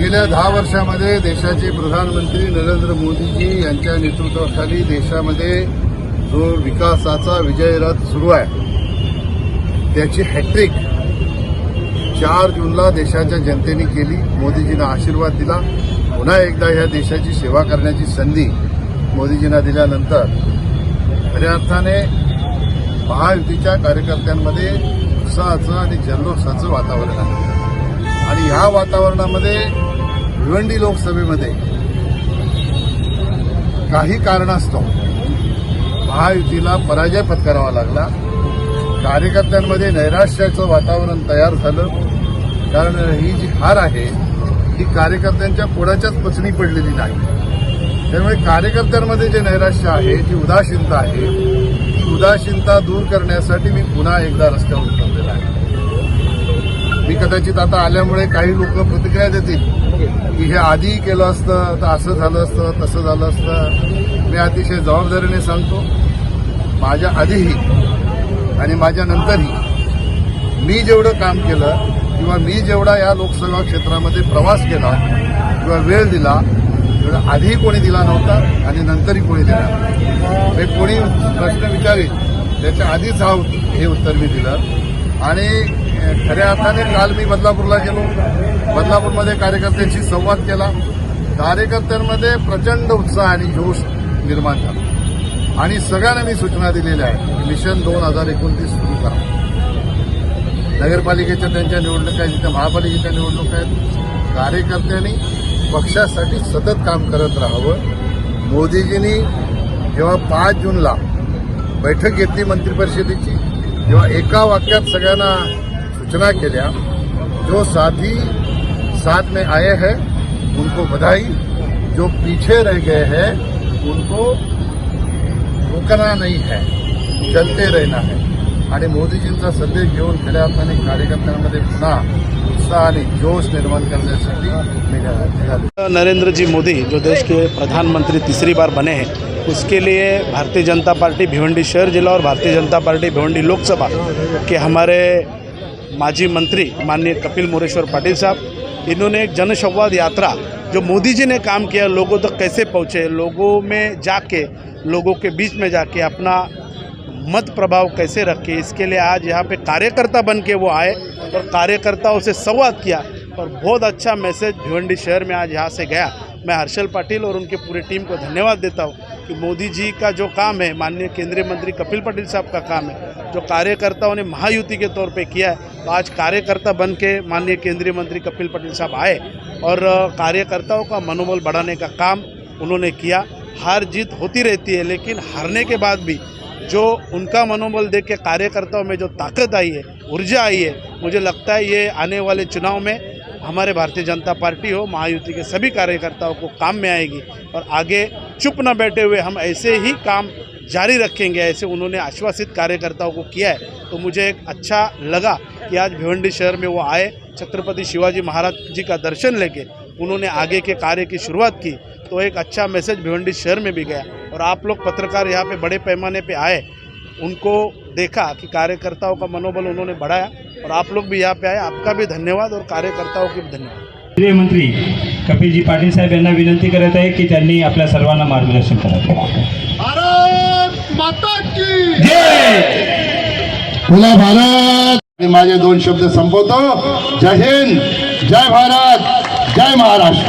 गेल्या दहा वर्षामध्ये देशाचे प्रधानमंत्री नरेंद्र मोदीजी यांच्या नेतृत्वाखाली देशामध्ये जो विकासाचा विजयरथ सुरू आहे त्याची हॅट्रिक चार जूनला देशाच्या जनतेने केली. मोदीजींना आशीर्वाद दिला. पुन्हा एकदा ह्या देशाची सेवा करण्याची संधी मोदीजींना दिल्यानंतर खऱ्या अर्थाने महायुतीच्या कार्यकर्त्यांमध्ये उत्साहाचं आणि जल्लोषाचं वातावरण आहे. आणि ह्या वातावरणामध्ये भिवंडी लोकसभेमध्ये काही कारणास्तव महायुतीला पराजय पत्करावा लागला. कार्यकर्त्यांमध्ये नैराश्याचं वातावरण तयार झालं. कारण ही जी हार आहे ही कार्यकर्त्यांच्या कोणाच्याच पचणी पडलेली नाही. त्यामुळे कार्यकर्त्यांमध्ये जे नैराश्य आहे जी उदासीनता आहे ती उदासीनता दूर करण्यासाठी मी पुन्हा एकदा रस्त्यावर उतरलेला कदाचित आता आल्यामुळे काही लोक प्रतिक्रिया देतील. की हे आधी केलं असतं तर असं झालं असतं तसं झालं असतं. मी अतिशय जबाबदारीने सांगतो माझ्या आधीही आणि माझ्या नंतरही मी जेवढं काम केलं किंवा मी जेवढा या लोकसभा क्षेत्रामध्ये प्रवास केला किंवा वेळ दिला तेवढा आधीही कोणी दिला नव्हता आणि नंतरही कोणी दिला हे कोणी प्रश्न विचारेल त्याच्या आधीच हा हे उत्तर मी दिलं. आणि खऱ्या अर्थाने काल मी बदलापूरला गेलो. बदलापूरमध्ये कार्यकर्त्यांशी संवाद केला. कार्यकर्त्यांमध्ये प्रचंड उत्साह आणि जोश निर्माण झाला. आणि सगळ्यांना मी सूचना दिलेल्या आहेत मिशन दोन हजार एकोणतीस सुरू करा. नगरपालिकेच्या त्यांच्या निवडणुका आहेत तिथे महापालिकेच्या निवडणुका आहेत. कार्यकर्त्यांनी पक्षासाठी सतत काम करत राहावं. मोदीजींनी जेव्हा पाच जूनला बैठक घेतली मंत्रिपरिषदेची तेव्हा एका वाक्यात सगळ्यांना सूचना केल्या जो साथी साथ में आए हैं, उनको बधाई। जो पीछे रह गए हैं, उनको रुकना नहीं है, चलते रहना है। आणि मोदीजींचा संदेश घेऊन खऱ्या अर्थाने कार्यकर्त्यांमध्ये पुन्हा उत्साह जोश निर्माण करण्यासाठी नरेंद्र जी मोदी, जो देश के प्रधानमंत्री तीसरी बार बने हैं, उसके लिए भारतीय जनता पार्टी भिवंडी शहर जिला और भारतीय जनता पार्टी भिवंडी लोकसभा के हमारे माजी मंत्री माननीय कपिल मोरेश्वर पाटिल साहब, इन्होंने एक जनसंवाद यात्रा जो मोदी जी ने काम किया, लोगों तक कैसे पहुँचे, लोगों में जाके, लोगों के बीच में जाके अपना मत प्रभाव कैसे रखे, इसके लिए आज यहाँ पे कार्यकर्ता बन के वो आए और कार्यकर्ताओं से संवाद किया और बहुत अच्छा मैसेज भिवंडी शहर में आज यहाँ से गया। मैं हर्षल पाटिल और उनके पूरी टीम को धन्यवाद देता हूँ। कि मोदी जी का जो काम है, माननीय केंद्रीय मंत्री कपिल पटेल साहब का काम है, जो कार्यकर्ताओं ने महायुति के तौर पे किया है तो आज कार्यकर्ता बन के माननीय केंद्रीय मंत्री कपिल पटेल साहब आए और कार्यकर्ताओं का मनोबल बढ़ाने का काम उन्होंने किया। हार जीत होती रहती है, लेकिन हारने के बाद भी जो उनका मनोबल देख के कार्यकर्ताओं में जो ताकत आई है, ऊर्जा आई है, मुझे लगता है ये आने वाले चुनाव में हमारे भारतीय जनता पार्टी हो, महायुति के सभी कार्यकर्ताओं को काम में आएगी और आगे चुप न बैठे हुए हम ऐसे ही काम जारी रखेंगे ऐसे उन्होंने आश्वासित कार्यकर्ताओं को किया है। तो मुझे एक अच्छा लगा कि आज भिवंडी शहर में वो आए, छत्रपति शिवाजी महाराज जी का दर्शन लेके उन्होंने आगे के कार्य की शुरुआत की। तो एक अच्छा मैसेज भिवंडी शहर में भी गया और आप लोग पत्रकार यहाँ पे बड़े पैमाने पे आए, उनको देखा कि कार्यकर्ताओं का मनोबल उन्होंने बढ़ाया। और आप लोग भी यहाँ पे आए आपका भी धन्यवाद और कार्यकर्ताओं की भी धन्यवाद। केंद्रीय मंत्री कपिलजी पाटील साहेब यांना विनंती करत आहे की त्यांनी आपल्या सर्वांना मार्गदर्शन करावं भारत माता की! तुला भारत! मी माझे दोन शब्द संपवतो. जय हिंद जय भारत जय महाराष्ट्र!